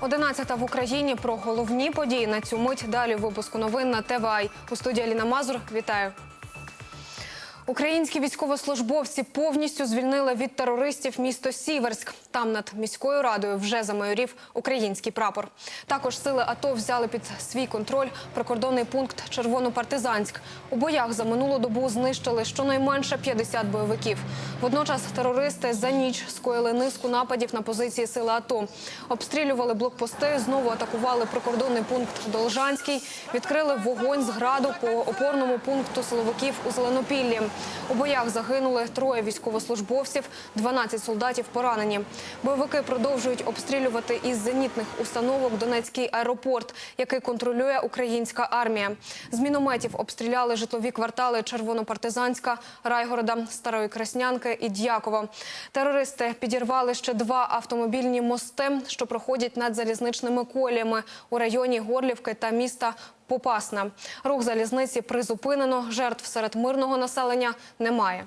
11 в Україні про головні події на цю мить. Далі в випуску новин на ТВАЙ. У студії Аліна Мазур. Вітаю. Українські військовослужбовці повністю звільнили від терористів місто Сіверськ. Там над міською радою вже замайорів український прапор. Також сили АТО взяли під свій контроль прикордонний пункт Червонопартизанськ. У боях за минулу добу знищили щонайменше 50 бойовиків. Водночас терористи за ніч скоїли низку нападів на позиції сили АТО. Обстрілювали блокпости, знову атакували прикордонний пункт Должанський, відкрили вогонь з граду по опорному пункту силовиків у Зеленопіллі. У боях загинули троє військовослужбовців, 12 солдатів поранені. Бойовики продовжують обстрілювати із зенітних установок Донецький аеропорт, який контролює українська армія. З мінометів обстріляли житлові квартали Червонопартизанська, Райгорода, Старої Краснянки і Дякова. Терористи підірвали ще два автомобільні мости, що проходять над залізничними коліями у районі Горлівки та міста Попасна. Рух залізниці призупинено. Жертв серед мирного населення немає.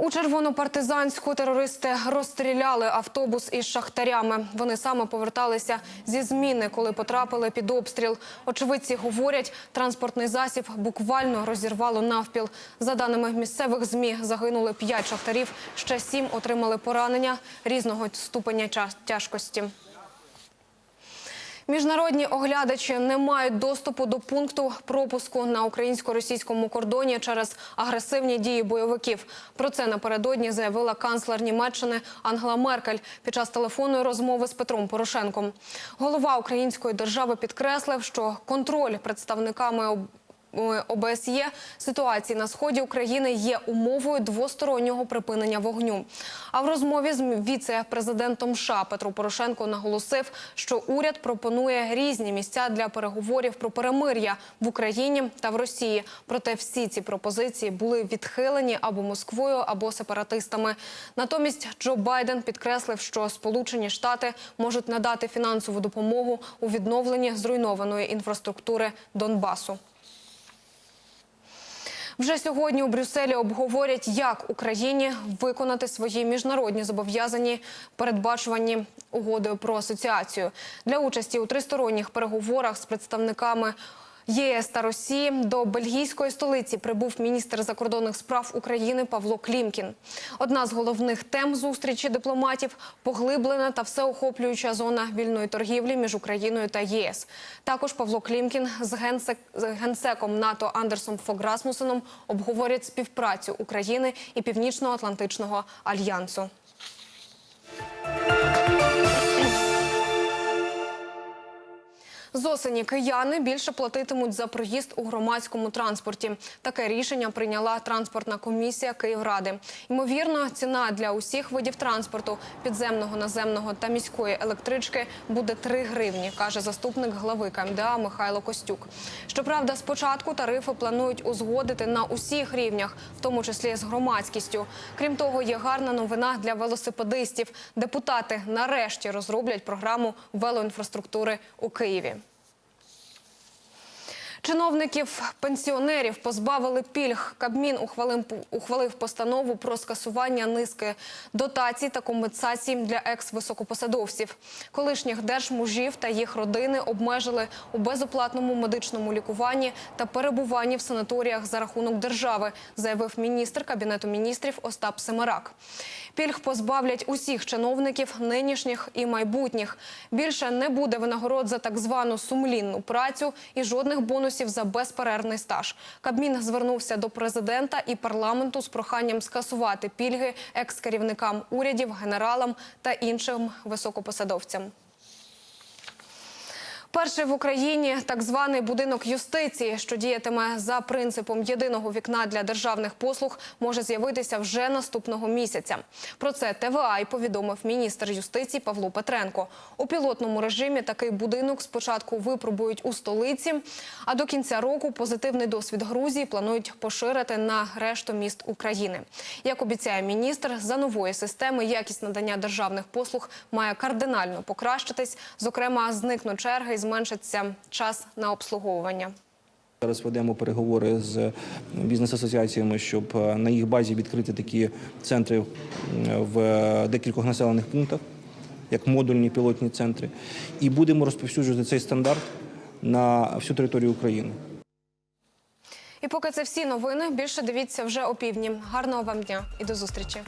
У Червонопартизанську терористи розстріляли автобус із шахтарями. Вони саме поверталися зі зміни, коли потрапили під обстріл. Очевидці говорять, транспортний засіб буквально розірвало навпіл. За даними місцевих змі, загинули п'ять шахтарів. Ще сім отримали поранення різного ступеня тяжкості. Міжнародні оглядачі не мають доступу до пункту пропуску на українсько-російському кордоні через агресивні дії бойовиків. Про це напередодні заявила канцлер Німеччини Ангела Меркель під час телефонної розмови з Петром Порошенком. Голова української держави підкреслив, що контроль представниками ОБСЄ ситуації на сході України є умовою двостороннього припинення вогню. А в розмові з віце-президентом США Петро Порошенко наголосив, що уряд пропонує різні місця для переговорів про перемир'я в Україні та в Росії. Проте всі ці пропозиції були відхилені або Москвою, або сепаратистами. Натомість Джо Байден підкреслив, що Сполучені Штати можуть надати фінансову допомогу у відновленні зруйнованої інфраструктури Донбасу. Вже сьогодні у Брюсселі обговорять, як Україні виконати свої міжнародні зобов'язані, передбачувані угодою про асоціацію для участі у тристоронніх переговорах з представниками. ЄС та Росії до бельгійської столиці прибув міністр закордонних справ України Павло Клімкін. Одна з головних тем зустрічі дипломатів поглиблена та всеохоплююча зона вільної торгівлі між Україною та ЄС. Також Павло Клімкін з, генсек, генсеком НАТО Андерсом Фограсмусеном обговорять співпрацю України і Північно-Атлантичного альянсу. З осені кияни більше платитимуть за проїзд у громадському транспорті. Таке рішення прийняла транспортна комісія Київради. Ймовірно, ціна для усіх видів транспорту підземного, наземного та міської електрички буде 3 гривні, каже заступник глави КМДА Михайло Костюк. Щоправда, спочатку тарифи планують узгодити на усіх рівнях, в тому числі з громадськістю. Крім того, є гарна новина для велосипедистів. Депутати нарешті розроблять програму велоінфраструктури у Києві. Чиновників пенсіонерів позбавили пільг. Кабмін ухвалив, ухвалив постанову про скасування низки дотацій та компенсацій для екс-високопосадовців. Колишніх держмужів та їх родини обмежили у безоплатному медичному лікуванні та перебуванні в санаторіях за рахунок держави, заявив міністр кабінету міністрів Остап Семерак. Пільг позбавлять усіх чиновників нинішніх і майбутніх. Більше не буде винагород за так звану сумлінну працю і жодних бонусів за безперервний стаж. Кабмін звернувся до президента і парламенту з проханням скасувати пільги екс-керівникам урядів, генералам та іншим високопосадовцям. Перший в Україні так званий будинок юстиції, що діятиме за принципом єдиного вікна для державних послуг, може з'явитися вже наступного місяця. Про це ТВА й повідомив міністр юстиції Павло Петренко. У пілотному режимі такий будинок спочатку випробують у столиці, а до кінця року позитивний досвід Грузії планують поширити на решту міст України. Як обіцяє міністр, за нової системи якість надання державних послуг має кардинально покращитись. Зокрема, зникнуть черги зменшиться час на обслуговування. Зараз ведемо переговори з бізнес-асоціаціями, щоб е, на їх базі відкрити такі центри в декількох населених пунктах. як модульні пілотні центри, і будемо розповсюджувати цей стандарт на всю територію України. І поки це всі новини. Більше дивіться вже опівдні. Гарного вам дня і до зустрічі.